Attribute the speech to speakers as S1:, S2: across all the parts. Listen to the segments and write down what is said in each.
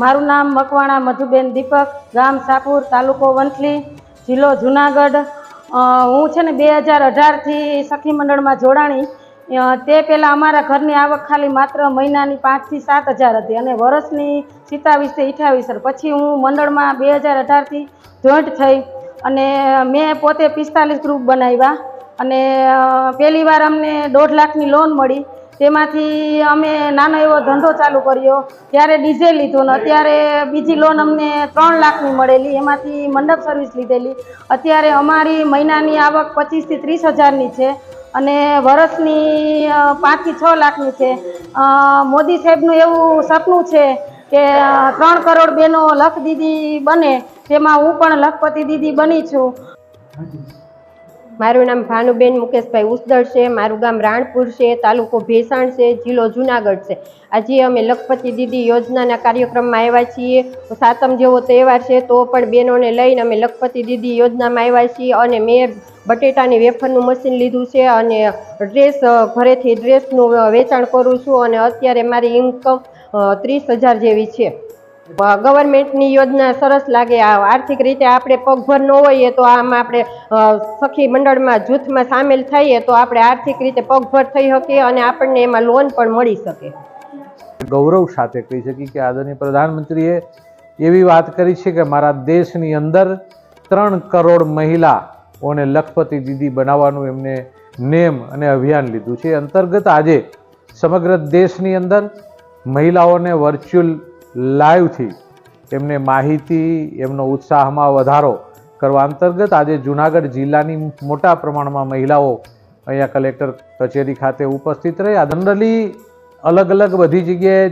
S1: મારું નામ મકવાણા મધુબેન દીપક, ગામ સાપુર, તાલુકો વંથલી, જિલ્લો જુનાગઢ. હું છે ને બે હજાર અઢારથી સખી મંડળમાં જોડાણી. તે પહેલાં અમારા ઘરની આવક ખાલી માત્ર મહિનાની પાંચથી સાત હજાર હતી અને વર્ષની સિત્તાવીસથી અઠ્યાવીસ પછી હું મંડળમાં બે હજાર અઢારથી જોઈન્ટ થઈ અને મેં પોતે પિસ્તાલીસ ગ્રુપ બનાવ્યા અને પહેલી વાર અમને દોઢ લાખની લોન મળી. તેમાંથી અમે નાનો એવો ધંધો ચાલુ કર્યો. ત્યારે ડીઝલ લીધું ને અત્યારે બીજી લોન અમને ત્રણ લાખની મળેલી. એમાંથી મંડપ સર્વિસ લીધેલી. અત્યારે અમારી મહિનાની આવક પચીસથી ત્રીસ હજારની છે અને વર્ષની પાંચથી છ લાખની છે. મોદી સાહેબનું એવું સપનું છે કે ત્રણ કરોડ બેનો લખ દીદી બને. તેમાં હું પણ લખપતિ દીદી બની છું.
S2: મારું નામ ભાનુબેન મુકેશભાઈ ઉસદળ છે, મારું ગામ રાણપુર છે, તાલુકો ભેસાણ છે, જિલ્લો જુનાગઢ છે. આજે અમે લખપતિ દીદી યોજનાના કાર્યક્રમમાં આવ્યા છીએ. સાતમ જેવો તહેવાર છે, તો પણ બહેનોને લઈને અમે લખપતિ દીદી યોજનામાં આવ્યા છીએ અને મેં બટેટાની વેફરનું મશીન લીધું છે અને ડ્રેસ ઘરેથી ડ્રેસનું વેચાણ કરું છું અને અત્યારે મારી ઇન્કમ ત્રીસ હજાર જેવી છે. ગવર્મેન્ટની યોજના સરસ લાગે. આર્થિક રીતે આપણે પગભર ન હોઈએ તો આમાં આપણે સખી મંડળમાં જૂથમાં સામેલ થઈએ તો આપણે આર્થિક રીતે પગભર થઈ શકીએ અને આપણને એમાં લોન પણ મળી શકે.
S3: ગૌરવ સાથે કહી શકીએ કે આદરણીય પ્રધાનમંત્રીએ એવી વાત કરી છે કે મારા દેશની અંદર ત્રણ કરોડ મહિલાઓને લખપતિ દીદી બનાવવાનું એમને નેમ અને અભિયાન લીધું છે. અંતર્ગત આજે સમગ્ર દેશની અંદર મહિલાઓને વર્ચ્યુઅલ લાઈવથી એમને માહિતી, એમનો ઉત્સાહમાં વધારો કરવા અંતર્ગત આજે જુનાગઢ જિલ્લાની મોટા પ્રમાણમાં મહિલાઓ અહીંયા કલેક્ટર કચેરી ખાતે ઉપસ્થિત રહ્યા. જનરલી અલગ અલગ બધી જગ્યાએ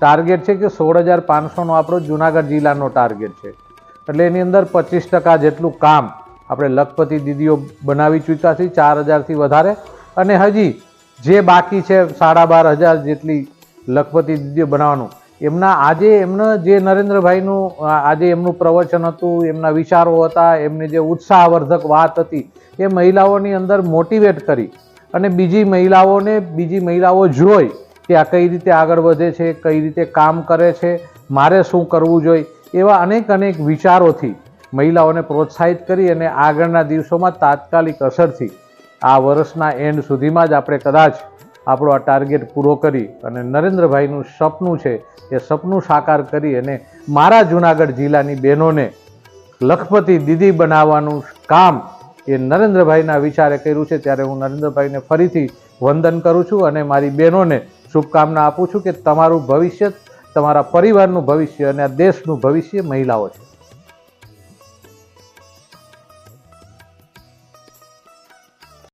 S3: ટાર્ગેટ છે કે સોળ હજાર પાંચસોનો આપણો જુનાગઢ જિલ્લાનો ટાર્ગેટ છે. એટલે એની અંદર પચીસ ટકા જેટલું કામ આપણે લખપતિ દીદીઓ બનાવી ચૂક્યા છીએ ચાર હજારથી વધારે. અને હજી જે બાકી છે, સાડા બાર હજાર જેટલી લખપતિ દીદીઓ બનાવવાનું એમના આજે એમના જે નરેન્દ્રભાઈનું આજે એમનું પ્રવચન હતું, એમના વિચારો હતા, એમની જે ઉત્સાહવર્ધક વાત હતી, એ મહિલાઓની અંદર મોટિવેટ કરી. અને બીજી મહિલાઓને, બીજી મહિલાઓ જોઈ કે આ કઈ રીતે આગળ વધે છે, કઈ રીતે કામ કરે છે, મારે શું કરવું જોઈએ, એવા અનેક અનેક વિચારોથી મહિલાઓને પ્રોત્સાહિત કરી અને આગળના દિવસોમાં તાત્કાલિક અસરથી આ વર્ષના એન્ડ સુધીમાં જ આપણે કદાચ આપણો આ ટાર્ગેટ પૂરો કરી અને નરેન્દ્રભાઈનું સપનું છે એ સપનું સાકાર કરી અને મારા જુનાગઢ જિલ્લાની બહેનોને લખપતિ દીદી બનાવવાનું કામ એ નરેન્દ્રભાઈના વિચારે કર્યું છે. ત્યારે હું નરેન્દ્રભાઈને ફરીથી વંદન કરું છું અને મારી બહેનોને શુભકામના આપું છું કે તમારું ભવિષ્ય, તમારા પરિવારનું ભવિષ્ય અને આ દેશનું ભવિષ્ય મહિલાઓ છે.